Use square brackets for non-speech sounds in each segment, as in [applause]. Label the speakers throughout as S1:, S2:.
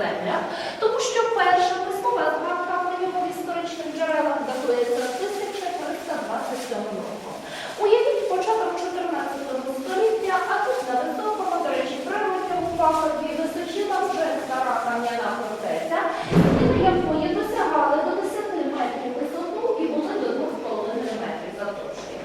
S1: землях, тому що перша письмова згадка в в історичних джерелах датується 1327 роком. Уявіть початок 14 століття, а тут на високому, до речі, природньому пагорбі височила вже стара кам'яна фортеця, стіни якої досягали до 10 метрів висоту і були до 2,5 метрів завдовжки.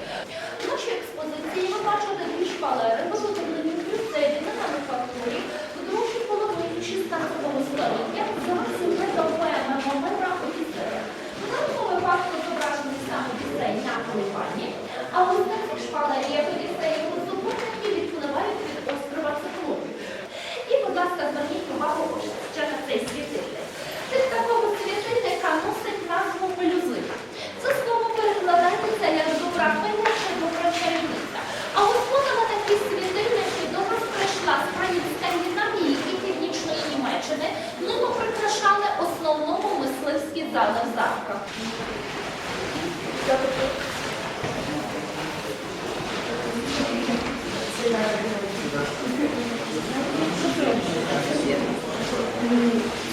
S1: В нашій експозиції ви бачите дві шпалери, виготовлені в Брюсселі на мануфактурі в другій половині 16 століття за сюжетом поеми Гомера «Одіссея». В даному випадку зображений саме Одіссей на Колипані, а ось на цих шпалеріях Одіссеєвого супутники відпливають від острова Циклопів. І, будь ласка, зверніть увагу ось ще на цей світильник. Тип такого світильника носить назву мелюзина. Це слово перекладається як добра пиля чи добра чарівниця. А ось вона на такі світильники до нас прийшла з країн Скандинавії і Північної Німеччини. Ними прикрашали основному мисливські зали в замках.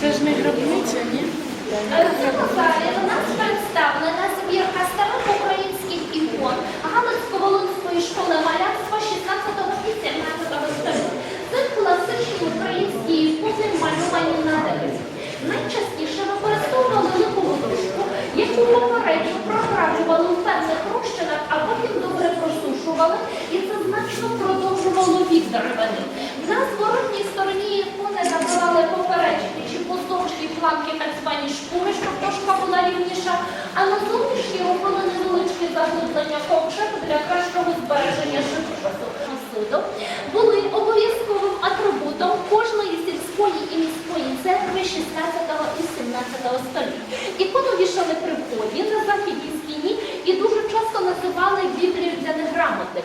S2: Це ж не гробниця, ні?
S1: Е, В цьому залі у нас представлена збірка старих українських ікон Галицько-Волинської школи малярства 16 і 17 століття. Це класичні українські ікони малювані на дереві. Найчастіше використовували липову дошку, яку попередньо прокраджували у певних розчинах, а потім добре просушували, і це значно продовжувало. На зворотній стороні ікони забивали поперечні чи поздовжні планки так звані шкури, щоб дошка була рівніша, а на зовнішній робили невеличкі заглиблення ковчег для кращого збереження живопису. Були обов'язковим атрибутом кожної сільської і міської церкви 16 і 17 століття. Ікону вішали при вході на західній стіні і дуже часто називали Біблією для неграмотних.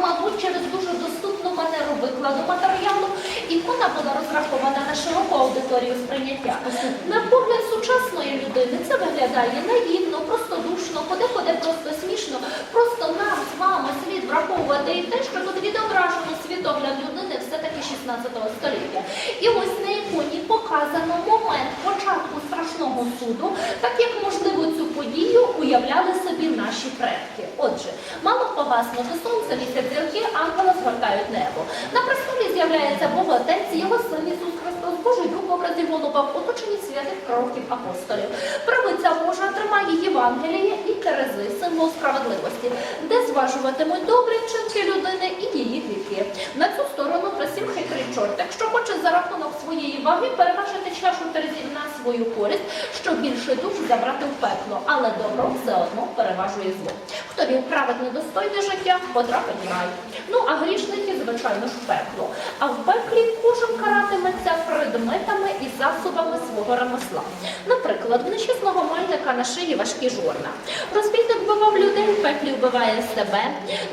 S1: Мабуть, через дуже доступну манеру викладу матеріалу ікона була розрахована на широку аудиторію сприйняття. На погляд сучасної людини це виглядає наївно, простодушно, подекуди просто смішно. Просто нам з вами слід враховувати і те, що тут відображено світогляд людини все-таки 16 століття. І ось на іконі показано момент початку страшного суду, так як можливо цю подію уявляли собі наші предки. Отже, мало погаснути сонце, місяць зірки, ангели згортають небо. На престолі з'являється Бог Отець, його син Ісус Христос, Божий Дух в образі голуба, в оточенні святих пророків апостолів. Правиця Божа тримає Євангеліє і Терези, символ справедливості, де зважуватимуть добрі вчинки людини і її гріхи. На цю сторону присів хитрий чортик, що хоче за рахунок своєї ваги переважити чашу Терезів на свою користь, щоб більше душ забрати в пекло, але добро все одно переважує зло. Хто вів праведне достойне життя, потрапить в рай. Ну а грішники, звичайно ж, в пекло. А в пеклі кожен каратиметься предметами і засобами свого ремесла. Наприклад, в нещасного мальника на шиї важкі жорна. Розбійник вбивав людей, в пеклі вбиває себе.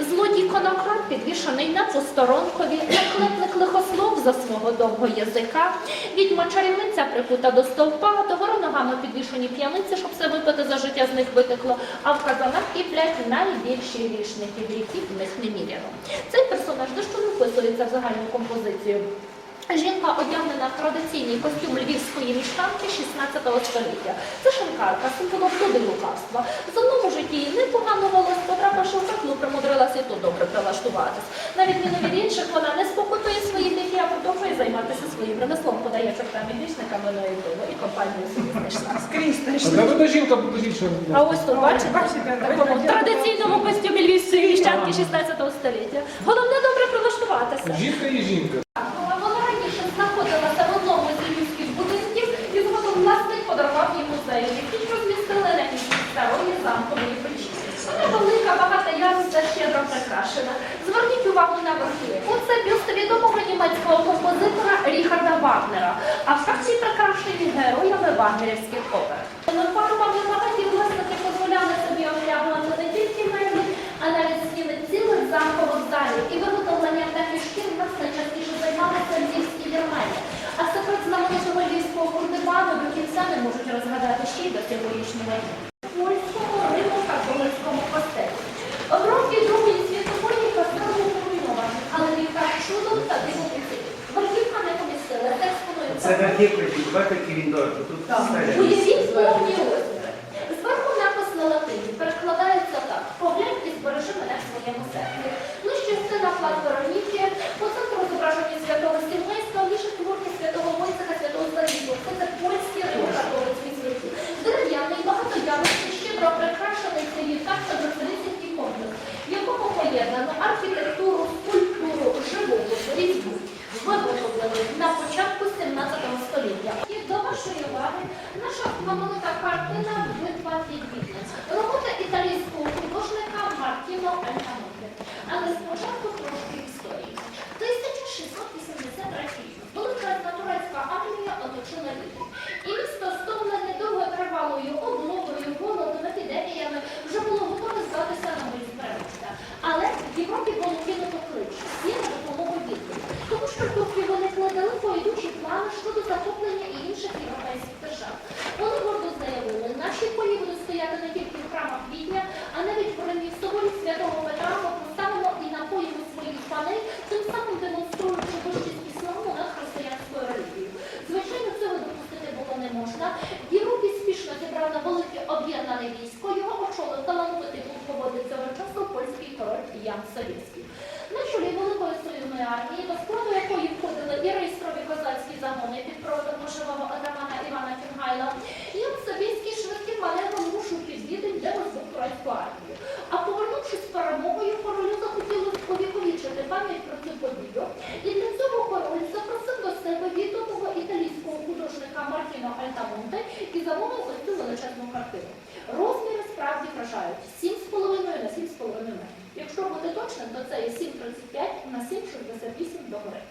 S1: Злодій конократ підвішений на посторонкові, наклепник лихослов за свого довго язика. Відьма чарівниця прикута до стовпа, догори ногами підвішені п'яниці, щоб все випити за життя з них витекло, а в казанах кіплять найбільші грішники, гріхів в них неміряно. Цей персонаж дещо вписується в загальну композицію. Жінка одягнена в традиційний костюм львівської мішканки 16 століття. Це шинкарка, символ влади лукавства. В земному житті їй непогано волос, потрапивши в пекло, примудрилася і тут добре прилаштуватись. На відміну від інших, вона не спокутує свої гріхи, а продовжує займатися своїм ремеслом, подає чортами вічниками на пиво і компанію собі знайшла.
S2: Скрізь
S3: А
S2: знайшли.
S3: жінка,
S1: А ось тут бачите,
S2: Бачите,
S1: в такому традиційному костюмі львівської міщанки 16 століття. Головне добре прилаштуватися.
S3: Жінка і жінка.
S1: Вона раніше знаходилася в одному з львівських будинків і згодом власник подарував їй музею, який розмістили на місці старої замкової печі. Вона була все щедро прикрашена. Зверніть увагу на верхівку. Це бюст відомого німецького композитора Ріхарда Вагнера, а в шахті прикрашені героями вагнерівських опер. Фарбами багаті власники дозволяли собі оглядувати не тільки меблі, а навіть стіни цілих замкових залів і виготовленням таких шкір нас найчастіше займалися львівські вірмені. А секрет знаменитого львівського курдибану до кінця не можуть розгадати ще й до сьогоднішнього дня.
S4: Бачите, він дорого. Тут.
S1: Уявіть повні розміри. Зверху напис на латині перекладається так. Поглянь і збережи мене в своєму серці. Нижче сцена плат Вероніки, по центру зображені святого Сімейства, лише творки святого Войцеха, святого Зарізу. Це це польські римо-католицькі святі. Дерев'яний, багатоярусний, щедро прикрашений цей вівтар та дрозелицький комплекс, в якому поєднано архітектуру, скульптуру, живопис, різьбу. Виготовлений на початку 17 століття. І до вашої уваги наша знаменита картина «Битва Віднем». Робота італійського художника Мартіно Альтаmonte. Але спочатку трошки історії. 1683 рік. Велика турецька армія оточила Львів. І місто стомлене довготривалою облогою, голодом, епідеміями вже було готове здатися на мить переможця. Але в Європі було кинуто клич всі на допомогу відповідь. Тому що в Турції виникли далеко йдучі плани щодо захоплення і інших європейських держав. Вони гордо заявили, наші полі будуть стояти не тільки в храмах Відня, а навіть в Римі в соборі святого Петра ми поставимо і напоїмо своїх паней, тим самим демонструючи вищість ісламу над християнською релігією. Звичайно, цього допустити було не можна. В Європі спішно зібрано велике об'єднане військо, його очолив талановитий полководець цього часу польський король Ян Совєтський. На чолі великої союзної армії, до складу якої входили і реєстрові козацькі загони під проводом кошового атамана Івана Кінгайла, Ян Собєтський швидким маневром рушив під Відень, де розбив турецьку армію. А повернувшись з перемогою, королю захотілося повіковічити пам'ять про цю подію. І для цього король запросив до себе відомого італійського художника Мартіно Альтамонте і замовив ось цю величезну. Розміри справді вражають 7,5 на 7,5 метрів. Якщо бути точним, то це є 7,35 на 7,68 догори.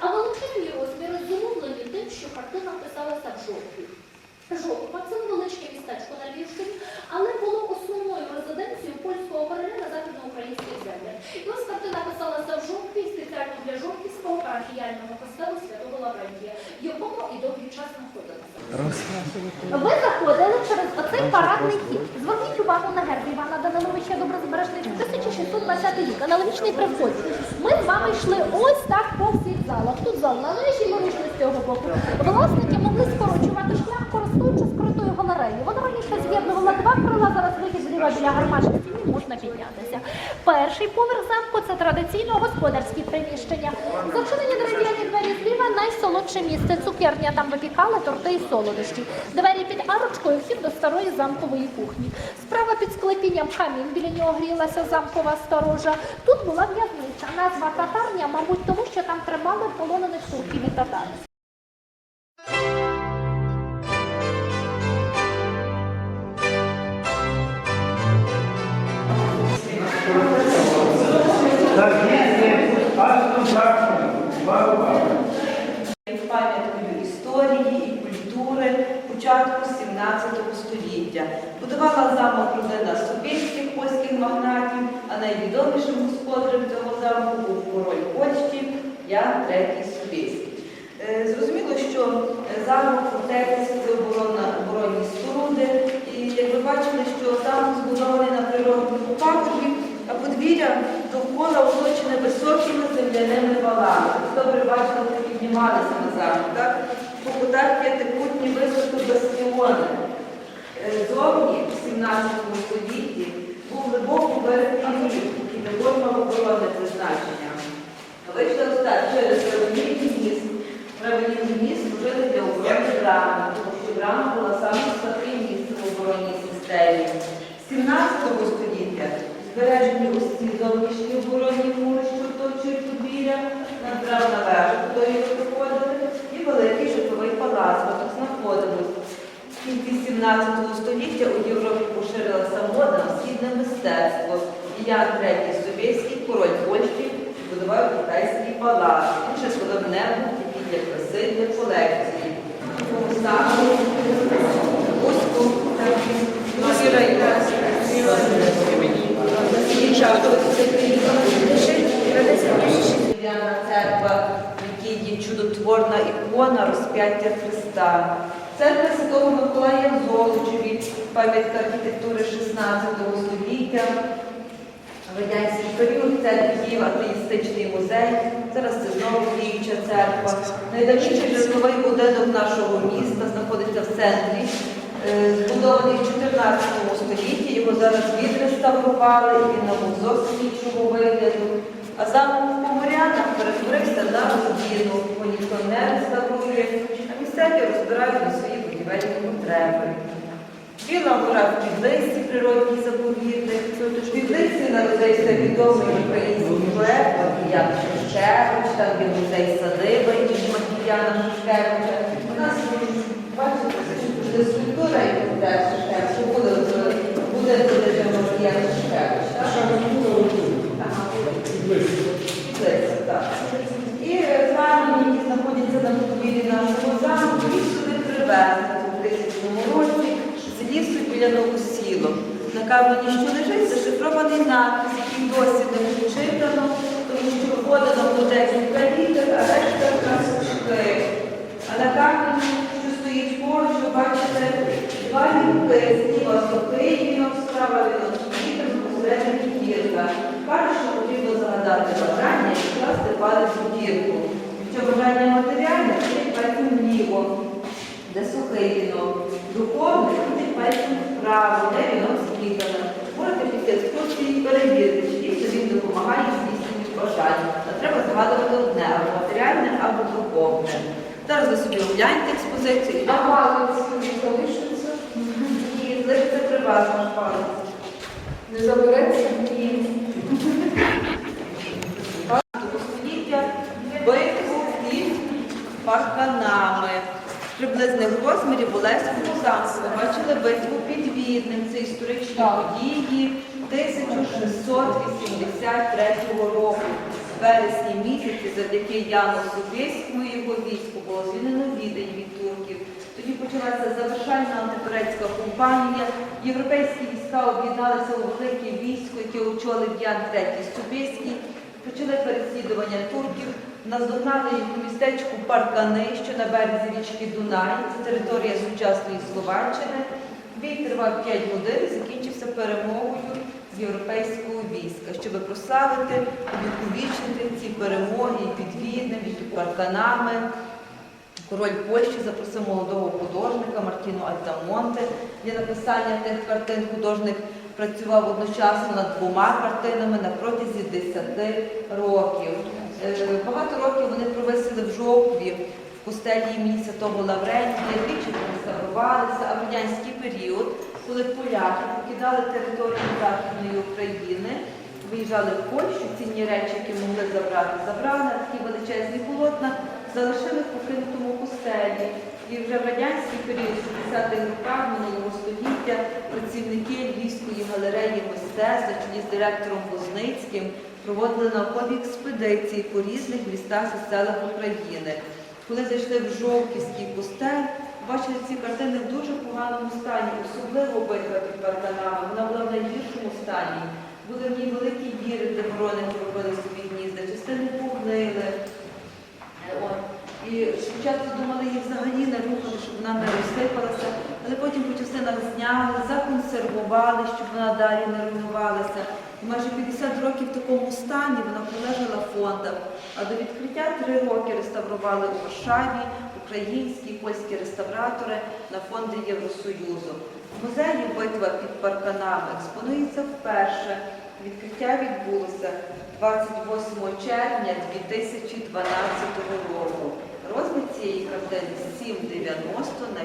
S1: А величезні розміри зумовлені тим, що картина писалася в жовтні. Жовтва це невеличке містечко на Львівщині, але було основною резиденцією польського короля на західноукраїнських землях. І ось картина писалася в жовтві спеціально для жовтівського парафіяльного костелу Святого Лаврентія, в якому і довгий час знаходилася. Ви заходили через оцей парадний хід. Зверніть увагу на герб Івана Даниловича Доброзбережний 1620 рік, аналогічний при вході. Ми з вами йшли ось так по всіх залах. Тут зал належі вирішили з цього боку. Власники могли скорочувати шлях, користуючись крутою галереєю. Вона раніше з'єднувала два крила, зараз вихід зліва біля гармашки стіни можна піднятися. Перший поверх замку це традиційно господарські приміщення. Зачинені дерев'яні двері найсолодше місце. Цукерня там випікали торти і солодощі. Двері під арочкою вхід до старої замкової кухні. Справа під склепінням камінь, біля нього грілася замкова сторожа. Тут була в'язниця. Назва татарня, мабуть, тому що там тримали полонених турків і татар.
S5: Ян III Собільський. Е, Зрозуміло, що замок фортеця це оборонна оборонні споруди, і як ви бачили, що замок збудований на природному пагорбі, а подвір'я довкола оточене високими земляними валами. Добре бачили, як піднімалися на замок, так? По п'ятикутні високо бастіони. Е, Зовні в 17 столітті був глибоко виритий рів, який не формав оборонне призначення. Вийшли так через правильний міст. Правильний міст служили для оборони брами, тому що брама була саме слабким місцем в оборонній системі. З 17 століття збережені ці зовнішні оборонні мури, що оточують подвір'я, надбравна вежа, якої виходили, і великий житловий палац, ми тут знаходимось. В кінці 17 століття у Європі поширилася мода на східне мистецтво. Ян III Собєський, король Польщі, будував китайський палац. Він ще сходив небо, який для краси, для колекції. Нові райони. Дерев'яна церква, в якій є чудотворна ікона розп'яття Христа. Церква Святого Миколая Золочеві, пам'ятка архітектури 16 століття. Радянський період церкві діяв атеїстичний музей. Зараз це знову діюча церква. Найдавніший житловий будинок нашого міста знаходиться в центрі. Е, Збудований в 14 столітті, його зараз відреставрували, і він набув зовсім іншого вигляду. А замок в Поморянах перетворився на руїну, бо ніхто не реставрує, а місцеві розбирають на свої будівельні потреби. Біла гора в Підлисі, природній заповідник. В Підлисі народився відомий український поет Макіян Шушкевич, там є музей садиба імені Макіяна Шушкевича. У нас, бачите, буде скульптура і буде Шушкевича, буде, буде, буде Макіян Шушкевич. так? І храми, які знаходяться на подвір'ї нашого замку, їх сюди привезли у 2000 році з біля новосілок. На камені, що лежить, зашифрований надпис, який досі не прочитано, тому що вводено по декілька літер, а решта казки. А на камені, що стоїть поруч, ви бачите два ліпки, зліва Сокиїв, справа від посередині гірка. Каже, що потрібно загадати бажання і вкласти палець у гірку. Якщо бажання матеріальне, то пальцем вліво де сухий вінок, буде пальцем вправо, де вінок спікано. Можете піти екскурсії і перевірити, чи дійсно він допомагає здійсненню бажань. Та треба згадувати одне, або матеріальне, або духовне. Зараз ви собі огляньте експозицію.
S2: А палець собі залишиться?
S5: Ні, лишиться при вас ваш палець.
S2: Не забереться?
S5: Ні. століття битву під парканами. Приблизних розмірів Олеського замку. Бачили битву під Відним. Це історичні події 1683 року. В вересні місяці завдяки Яну Собєському і його війську було звільнено відень від турків. Тоді почалася завершальна антитурецька кампанія. Європейські війська об'єдналися у велике військо, яке очолив Ян III Собєський. Почали переслідування турків, наздогнали їх у містечку Паркани, що на березі річки Дунай, це територія сучасної Словаччини. Бій тривав 5 годин закінчився перемогою з європейського війська, щоб прославити і увіковічнити ці перемоги і під Віднем, під Парканами. Король Польщі запросив молодого художника Мартіну Альтамонте для написання тих картин. Художник працював одночасно над двома картинами на протязі 10 років. Е, Багато років вони провисили в жовтві в костелі імені Святого Лаврентія, двічі реставрувалися, а в радянський період, коли поляки покидали територію Західної України, виїжджали в Польщу, цінні речі, які могли забрати, забрали, такі величезні полотна залишили в покинутому костелі. І вже в радянський період, 60-х роках минулого століття, працівники Львівської галереї мистецтв, на чолі з директором Возницьким, проводили наукові експедиції по різних містах і селах України. Коли зайшли в Жовківський костель, бачили ці картини в дуже поганому стані, особливо битва під парканами. Вона була в найгіршому стані. Були в ній великі діри, де ворони робили собі гнізда, частини погнили. Е, І спочатку думали їх взагалі не рухати, щоб вона не розсипалася, але потім по частинах зняли, законсервували, щоб вона далі не руйнувалася. Майже 50 років в такому стані вона пролежала в фондах. А до відкриття три роки реставрували у Варшаві українські польські реставратори на фонди Євросоюзу. В музеї битва під парканами експонується вперше. Відкриття відбулося 28 червня 2012 року. Розмір цієї картини 7,90 на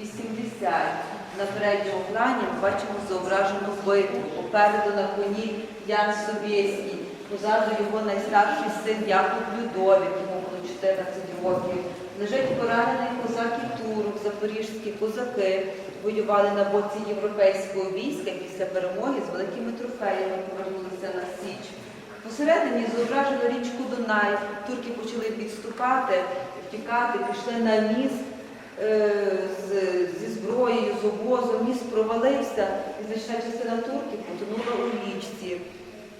S5: 8,80. На передньому плані ми бачимо зображену битву. Попереду на коні Ян Собєський, позаду його найстарший син Яков Людовік, йому було 14 років. Лежить поранений козак і турок, запорізькі козаки. воювали на боці європейського війська після перемоги з великими трофеями повернулися на Січ. Посередині зображено річку Дунай. Турки почали підступати, втікати, пішли на міст зі зброєю, з обозом. Міст провалився, і значна частина турків потонула у річці.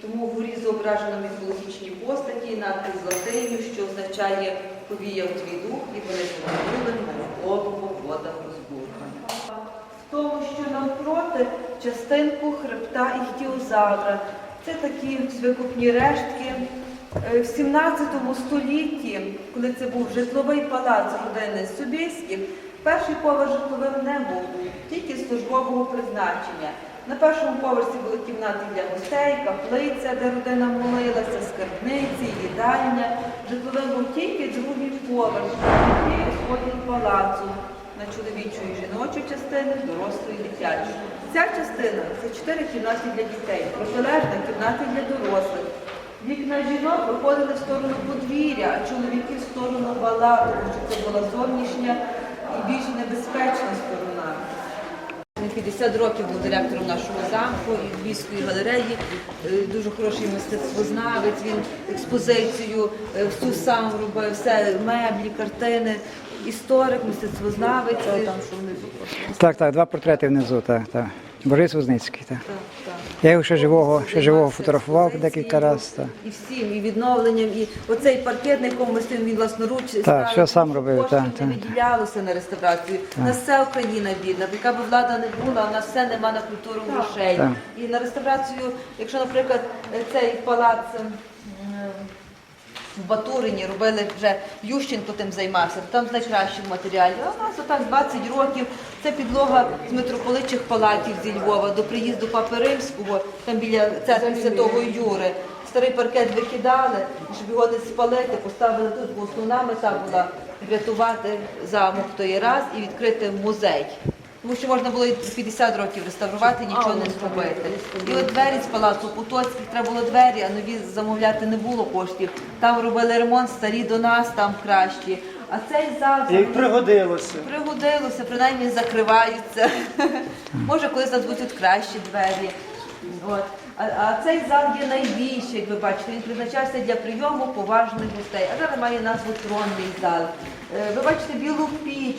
S5: Тому вгорі зображено міфологічні постаті, надпис латиню, що означає повіяв твій дух, і вони повернули навколо по водах. В тому, що навпроти частинку хребта іхтіозавра. Це такі викопні рештки. Е, В 17 столітті, коли це був житловий палац родини Собєських, перший поверх житловим не був, тільки службового призначення. На першому поверсі були кімнати для гостей, каплиця, де родина молилася, скарбниці, їдальня. Житловим був тільки другий поверх, і розподіл палацу на чоловічу і жіночу частини, дорослу і дитячу. Ця частина це чотири кімнати для дітей, протилежна кімнати для дорослих. Вікна жінок виходили в сторону подвір'я, а чоловіки в сторону вала, тому що це була зовнішня і більш небезпечна сторона. Він 50 років був директором нашого замку і Львівської галереї. Е, Дуже хороший мистецтвознавець. Він експозицію е, всю сам робив, все меблі, картини. Історик, мистецтвознавець. Там, що внизу
S6: Так, так, два портрети внизу, так, так. Борис Возницький, так.
S5: Так, так.
S6: Я його ще живого, ще живого фотографував декілька разів.
S5: І всім, і відновленням, і оцей паркетний комплекс він власноруч ставив,
S6: все сам робив,
S5: коштів
S6: так,
S5: не
S6: так,
S5: виділялося на реставрацію. У нас вся Україна бідна, яка б влада не була, у нас все нема на культуру грошей. І на реставрацію, якщо, наприклад, цей палац. В Батурині робили вже Ющенко тим займався, там з найкращих матеріалів. А у нас отак 20 років. Це підлога з митрополитчих палатів зі Львова до приїзду Папи Римського, там біля церкви Святого Юри. Старий паркет викидали, щоб його не спалити, поставили тут, бо основна мета була врятувати замок той раз і відкрити музей. Тому що можна було і 50 років реставрувати, нічого не зробити. І от двері з палацу Потоцьких треба було двері, а нові замовляти не було коштів. Там робили ремонт, старі до нас, там кращі. А цей зал
S4: І пригодилося.
S5: пригодилося, принаймні закриваються. [laughs] Може, колись нас будуть кращі двері. От. А, а цей зал є найбільший, як ви бачите, він призначався для прийому поважних гостей. А зараз має назву тронний зал. Е, Ви бачите білу піч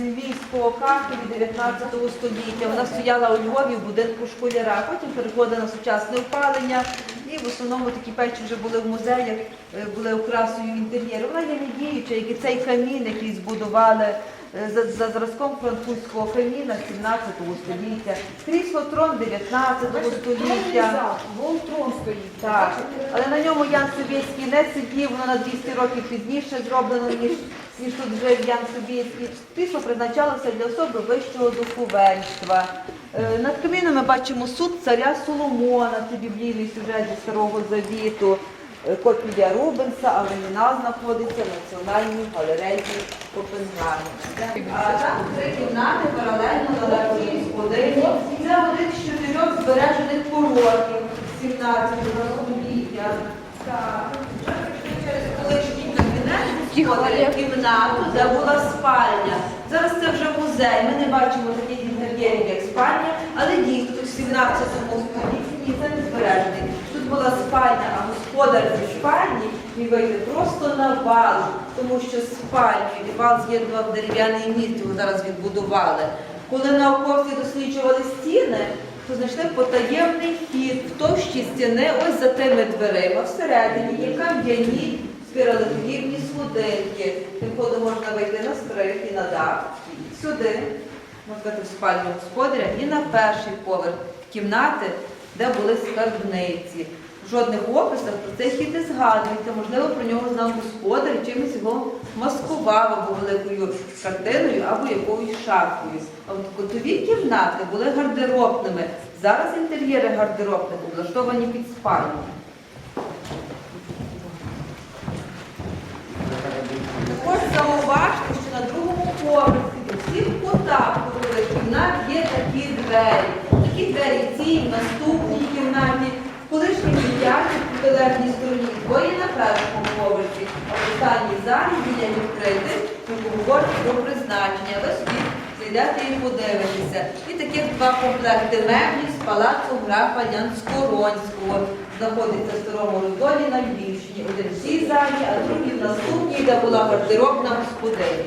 S5: львівського кахелю 19 століття. Вона стояла у Львові в будинку школяра. Потім переходила на сучасне опалення. І в основному такі печі вже були в музеях, е, були окрасою інтер'єру. Вона є не діюча, як і цей камін, який збудували е, за, за зразком французького каміна 17 століття. Крісло трон 19 століття.
S2: Вон трон стоїть.
S5: Так, але на ньому Ян Собєський не сидів, воно на 200 років пізніше зроблено, ніж, ніж тут жив Ян Собєський. Крісло призначалося для особи вищого духовенства. Е, Над каміном ми бачимо суд царя Соломона, це біблійний сюжет зі Старого Завіту. Е, Копія Рубенса, а оригінал знаходиться в Національній галереї там три кімнати паралельно на левій господині. Це один з чотирьох збережених пороків 17 століття. Так. Через колишній в кімнату, де була спальня. Зараз це вже музей. Ми не бачимо таких інтер'єрів, як спальня, але дійсно в 17 столітті це не збережений. Тут була спальня, а господар зі спальні міг вийти просто на вал, тому що спальню і вал з'єднував дерев'яний міст, його зараз відбудували. Коли науковці досліджували стіни, то знайшли потаємний хід в товщі стіни, ось за тими дверима. Всередині є кам'яні спіралеподібні сходинки. Тим ходом можна вийти на стрих і на дах. Сюди, можна сказати, в спальню господаря і на перший поверх кімнати, де були скарбниці. В жодних описах про цей хід не згадується. Можливо, про нього знав господар і чимось його маскував або великою картиною, або якоюсь шафою. А от котові кімнати були гардеробними. Зараз інтер'єри гардеробних облаштовані під спальню. Також зауважте, що на другому поверсі у всіх кутах кутових кімнат є такі двері. Такі двері в цій, в наступній кімнаті, в колишній дитячій протилежній стороні, двоє на першому поверсі, а в останній залі біля відкритих, ми говоримо про призначення. Ви собі зайдете і подивитеся. І таких два комплекти меблі з палацу графа Янскоронського. Знаходиться в старому роздолі на Львівщині. Один в цій залі, а другий в наступній, де була гардеробна господиня.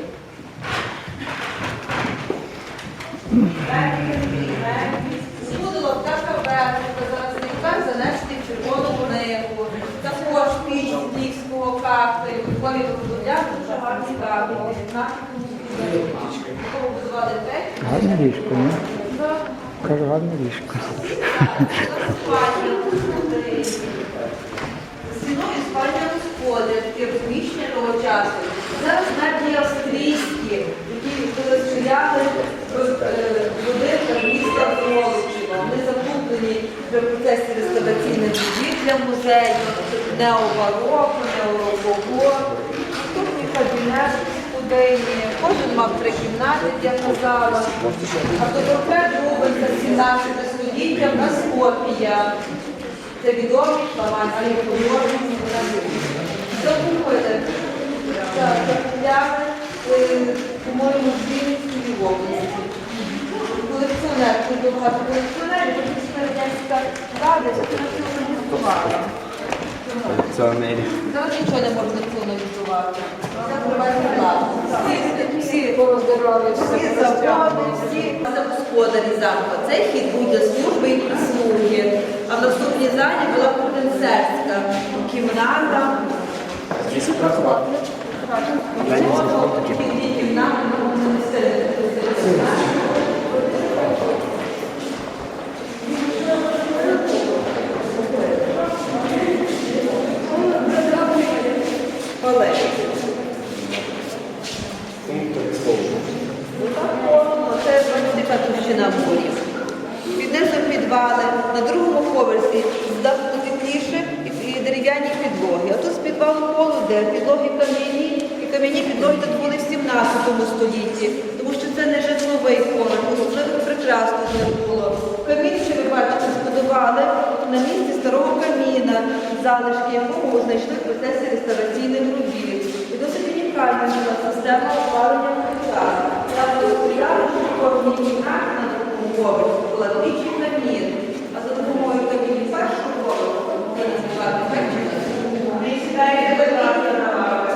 S5: Згодила така верхівка, зараз тепер занести червону книгу. Також піч з львівського кафелю, вихові виготовляти дуже гарні кафелі.
S6: Гарне ліжко, ні? Кажу, гарне ліжко. [laughs]
S5: Господаря, таке розміщення того часу. Зараз меблі австрійські, які розширяли будинка міста Волочева. Вони закуплені при процесі реставраційних робіт для музею, необароко, неорокого. Наступний кабінет студийні. Кожен мав три кімнати, як я казала. Автопортрет Рубенса 17 століття, в нас копія. Це відомі фламандські художники. Так, закупляли, е, по-моєму, в Вінницькій області. Колекціонер, дуже багато колекціонерів, політична радянська рада, це націоналізувала. Зараз нічого не можна. Це приватні власності. Всі пороздирали, всі заводи, всі це господарі замку. Цей хід був для служби і прислуги. А в наступній залі була принцеска кімната. Дві кімнати, ну, не сильно. Олег. Це бачите, товщина мурів. Під низом підвали, на другому поверсі з даху тепліше і- і дерев'яні підлоги. А тут з підвалу полу, де підлоги кам'яні, і кам'яні підлоги тут були в 17 столітті, тому що це не житловий поверх, особливо прекрасно не було. Камін, що ви бачите, збудували на місці старого каміна, залишки якого знайшли в процесі реставраційних робіт. І досить унікальна була система опалення повітря. Там що в на була двічі камін. А за допомогою камінів першого поверху, це називати печення, ми сідаємо на.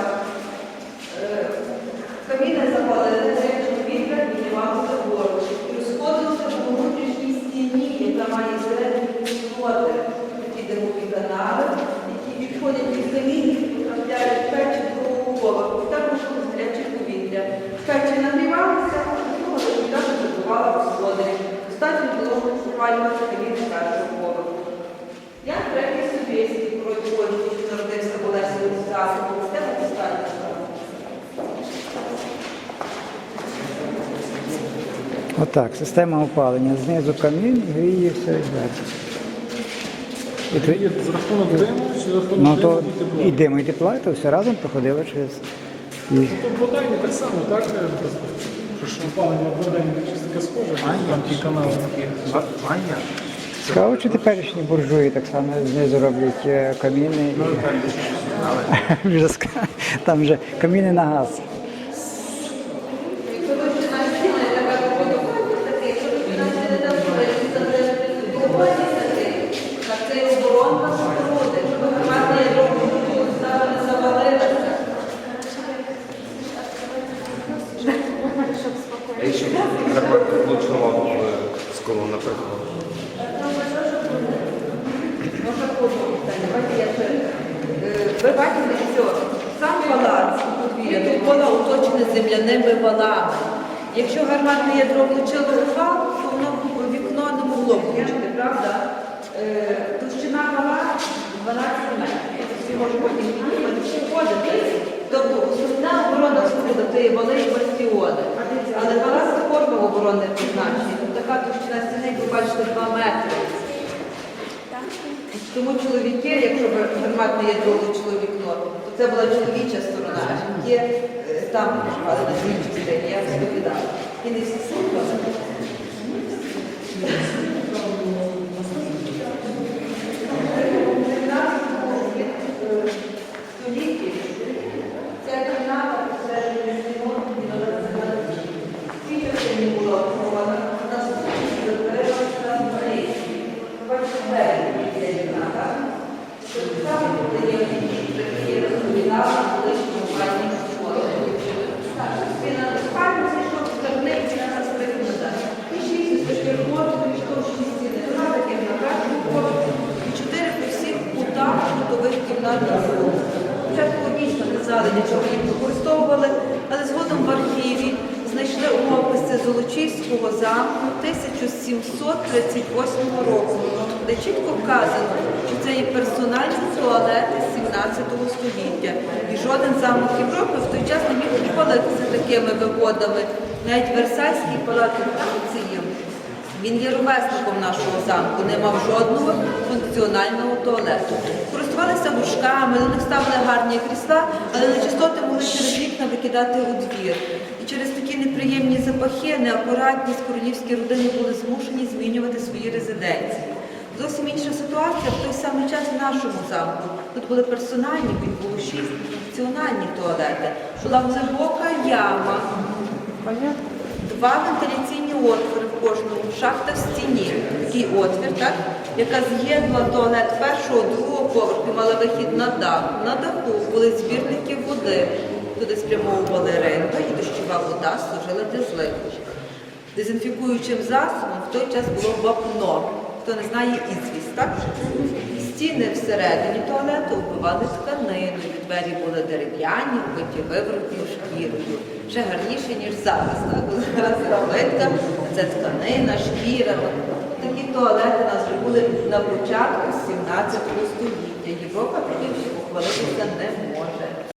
S5: Е, Каміни запалили речі повітря, вгору. І розходилося по внутрішній стіні, яка має середні пустоти, такі димові канали, які відходять від камінів, потрапляють в печі другого поверху. Також гаряче повітря. Печі нагрівалися, а друга відразу забувала господарів. Достатньо було спалювати каміни першого поверху. Я третій собєстів проти Польщі, що народився в Олесі Олександру, система достатньо.
S6: Отак, система опалення. Знизу камін і гріє все і зверху. І
S3: з рахунок диму чи за рахунок
S6: Ну
S3: диму
S6: то
S3: і тепла?
S6: і дим, і тепла, то все разом проходило через. І...
S3: То в так само, так? е, Що ж опалення в Бодайні щось таке схоже, там ті канали.
S6: Цікаво, чи теперішні буржуї так само знизу роблять е, каміни. і- [laughs] Вже Там вже каміни на газ.
S5: Якщо ви ще на стіни така побудувати таке, якщо ви ще на стіни там будете, то це побудувати таке, так це і оборонка споруди, щоб гарматне ядро не завалилося.
S7: А якщо гарматка влучила в сколу, наприклад?
S5: Можна подумати, давайте я ще. Е, Ви бачите, що сам палац подвір'я довкола оточене земляними валами. Якщо гарматне ядро влучило у вал, то воно в вікно не могло влучити, правда? Е, Товщина вала 12 метрів. Всі може потім піднімати, входити. Тобто основна оборона є вали і бастіони. Але палац також мав оборонне призначення. Така товщина стіни, як ви бачите, 2 метри. Тому чоловіки, якщо гарматне ядро влучило вікно, то це була чоловіча сторона, а жінки е, там лежали на другій частині, я розповідала. І не всі слухали. Столітті ця кімната посередині стіну і на цій частині назву. Спочатку дійсно не знали, для чого використовували, але згодом в архіві знайшли описи Золочівського замку 1738 року, де чітко вказано, що це є персональні туалети 17 століття. І жоден замок Європи в той час не міг похвалитися такими виводами. Навіть Версальський палац Франції він є ровесником нашого замку, не мав жодного функціонального туалету. Користувалися гушками, на них ставили гарні крісла, але нечистоти могли через вікна викидати у двір. І через такі неприємні запахи, неакуратність королівські родини були змушені змінювати свої резиденції. Зовсім інша ситуація в той самий час в нашому замку. Тут були персональні, було шість функціональні туалети. Була глибока яма, Два вентиляційні отвори в кожному, шахта в стіні, такий отвір, так, яка з'єднувала туалет першого, другого поверху, мала вихід на дах. На даху були збірники води. Туди спрямовували ринка і дощова вода служила для зливу. Дезінфікуючим засобом в той час було вапно. Хто не знає ізвість, так? Стіни всередині туалету вбивали тканиною, двері були дерев'яні, вбиті виворотною шкірою. Ще гарніше, ніж зараз. Так? Плитка, це тканина, шкіра. Такі туалети у нас вже були на початку 17 століття. Європа тоді похвалитися не може.